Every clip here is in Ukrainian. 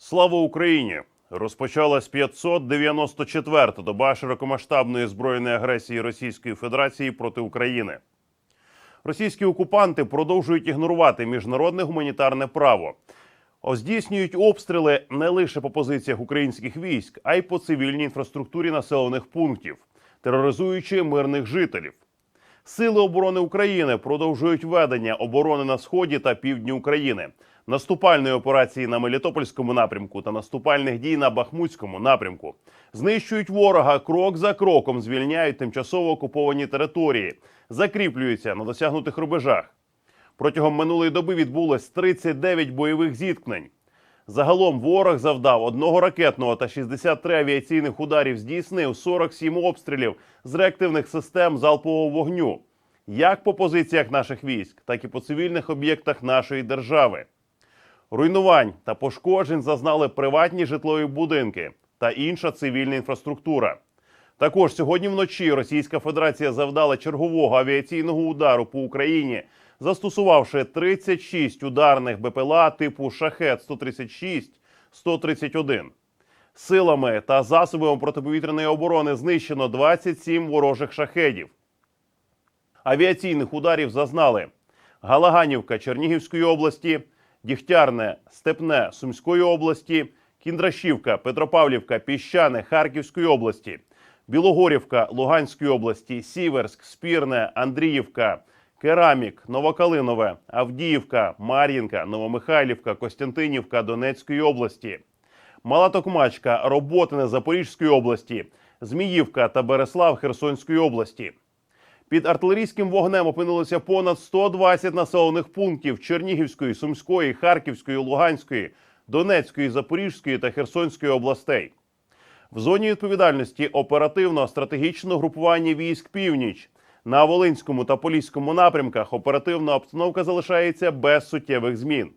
Слава Україні! Розпочалась 594-та доба широкомасштабної збройної агресії Російської Федерації проти України. Російські окупанти продовжують ігнорувати міжнародне гуманітарне право. Здійснюють обстріли не лише по позиціях українських військ, а й по цивільній інфраструктурі населених пунктів, тероризуючи мирних жителів. Сили оборони України продовжують ведення оборони на сході та півдні України, наступальної операції на Мелітопольському напрямку та наступальних дій на Бахмутському напрямку. Знищують ворога крок за кроком, звільняють тимчасово окуповані території, закріплюються на досягнутих рубежах. Протягом минулої доби відбулось 39 бойових зіткнень. Загалом ворог завдав одного ракетного та 63 авіаційних ударів, здійснив 47 обстрілів з реактивних систем залпового вогню, як по позиціях наших військ, так і по цивільних об'єктах нашої держави. Руйнувань та пошкоджень зазнали приватні житлові будинки та інша цивільна інфраструктура. Також сьогодні вночі Російська Федерація завдала чергового авіаційного удару по Україні, застосувавши 36 ударних БПЛА типу Шахет 136 131 Силами та засобами протиповітряної оборони знищено 27 ворожих шахедів. Авіаційних ударів зазнали Галаганівка Чернігівської області, Дігтярне, Степне Сумської області, Кіндрашівка, Петропавлівка, Піщане Харківської області, Білогорівка Луганської області, Сіверськ, Спірне, Андріївка, Керамік, Новокалинове, Авдіївка, Мар'їнка, Новомихайлівка, Костянтинівка Донецької області, Мала Токмачка, Роботине Запорізької області, Зміївка та Береслав Херсонської області. Під артилерійським вогнем опинилося понад 120 населених пунктів Чернігівської, Сумської, Харківської, Луганської, Донецької, Запорізької та Херсонської областей. В зоні відповідальності оперативно-стратегічного групування військ Північ на Волинському та Поліському напрямках оперативна обстановка залишається без суттєвих змін.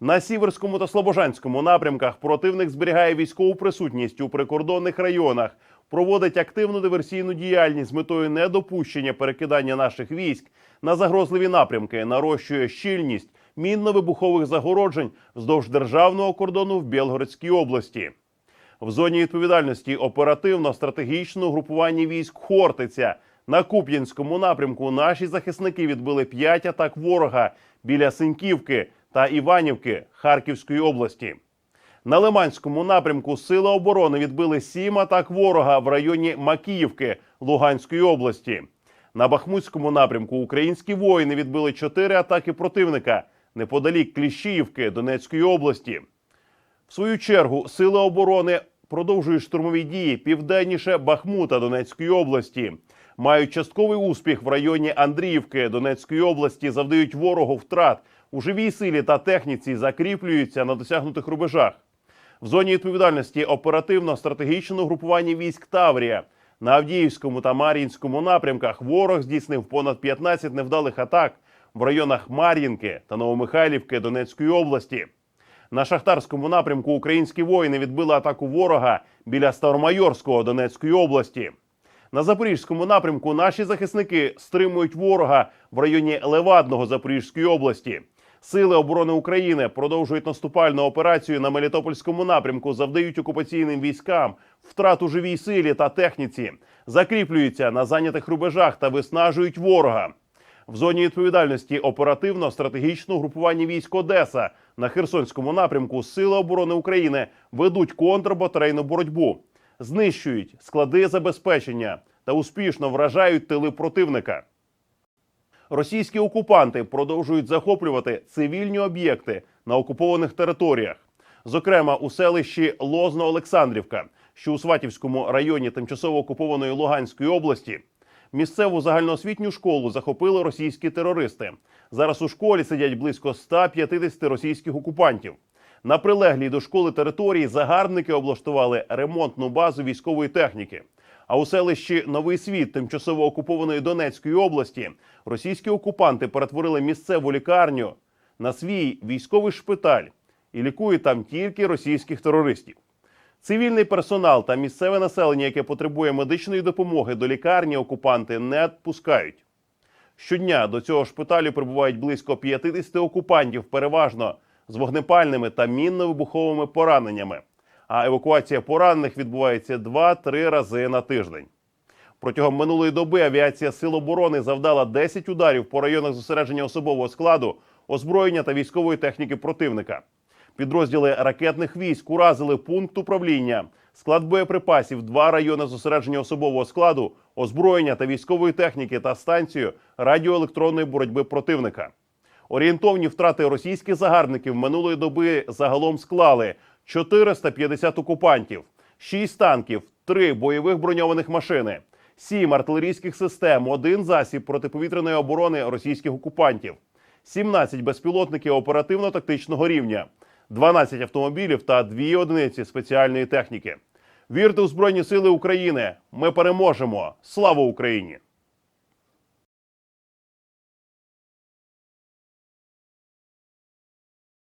На Сіверському та Слобожанському напрямках противник зберігає військову присутність у прикордонних районах, проводить активну диверсійну діяльність з метою недопущення перекидання наших військ на загрозливі напрямки, нарощує щільність мінно-вибухових загороджень вздовж державного кордону в Білгородській області. В зоні відповідальності оперативно-стратегічного групування військ Хортиця на Куп'янському напрямку наші захисники відбили 5 атак ворога біля Синьківки та Іванівки Харківської області. На Лиманському напрямку Сили оборони відбили 7 атак ворога в районі Макіївки Луганської області. На Бахмутському напрямку українські воїни відбили 4 атаки противника неподалік Кліщіївки Донецької області. В свою чергу сили оборони продовжують штурмові дії південніше Бахмута Донецької області. Мають частковий успіх в районі Андріївки Донецької області, завдають ворогу втрат у живій силі та техніці, закріплюються на досягнутих рубежах. В зоні відповідальності оперативно-стратегічного групування військ Таврія на Авдіївському та Мар'їнському напрямках ворог здійснив понад 15 невдалих атак в районах Мар'їнки та Новомихайлівки Донецької області. На шахтарському напрямку українські воїни відбили атаку ворога біля Старомайорського Донецької області. На запорізькому напрямку наші захисники стримують ворога в районі Левадного Запорізької області. Сили оборони України продовжують наступальну операцію на Мелітопольському напрямку, завдають окупаційним військам втрат у живій силі та техніці, закріплюються на зайнятих рубежах та виснажують ворога. В зоні відповідальності оперативно-стратегічного групування військ Одеса на Херсонському напрямку Сили оборони України ведуть контрбатарейну боротьбу, знищують склади забезпечення та успішно вражають тили противника. Російські окупанти продовжують захоплювати цивільні об'єкти на окупованих територіях, зокрема у селищі Лозно-Олександрівка, що у Сватівському районі тимчасово окупованої Луганської області. Місцеву загальноосвітню школу захопили російські терористи. Зараз у школі сидять близько 150 російських окупантів. На прилеглій до школи території загарбники облаштували ремонтну базу військової техніки. А у селищі Новий Світ, тимчасово окупованої Донецької області, російські окупанти перетворили місцеву лікарню на свій військовий шпиталь і лікують там тільки російських терористів. Цивільний персонал та місцеве населення, яке потребує медичної допомоги до лікарні, окупанти не відпускають. Щодня до цього шпиталю прибувають близько 50 окупантів, переважно з вогнепальними та мінно-вибуховими пораненнями. А евакуація поранених відбувається 2-3 рази на тиждень. Протягом минулої доби авіація Сил оборони завдала 10 ударів по районах зосередження особового складу, озброєння та військової техніки противника. Підрозділи ракетних військ уразили пункт управління, склад боєприпасів, два райони зосередження особового складу, озброєння та військової техніки та станцію радіоелектронної боротьби противника. Орієнтовні втрати російських загарбників минулої доби загалом склали 450 окупантів, 6 танків, 3 бойових броньованих машини, 7 артилерійських систем, 1 засіб протиповітряної оборони російських окупантів, 17 безпілотників оперативно-тактичного рівня, 12 автомобілів та 2 одиниці спеціальної техніки. Вірте у Збройні Сили України! Ми переможемо! Слава Україні!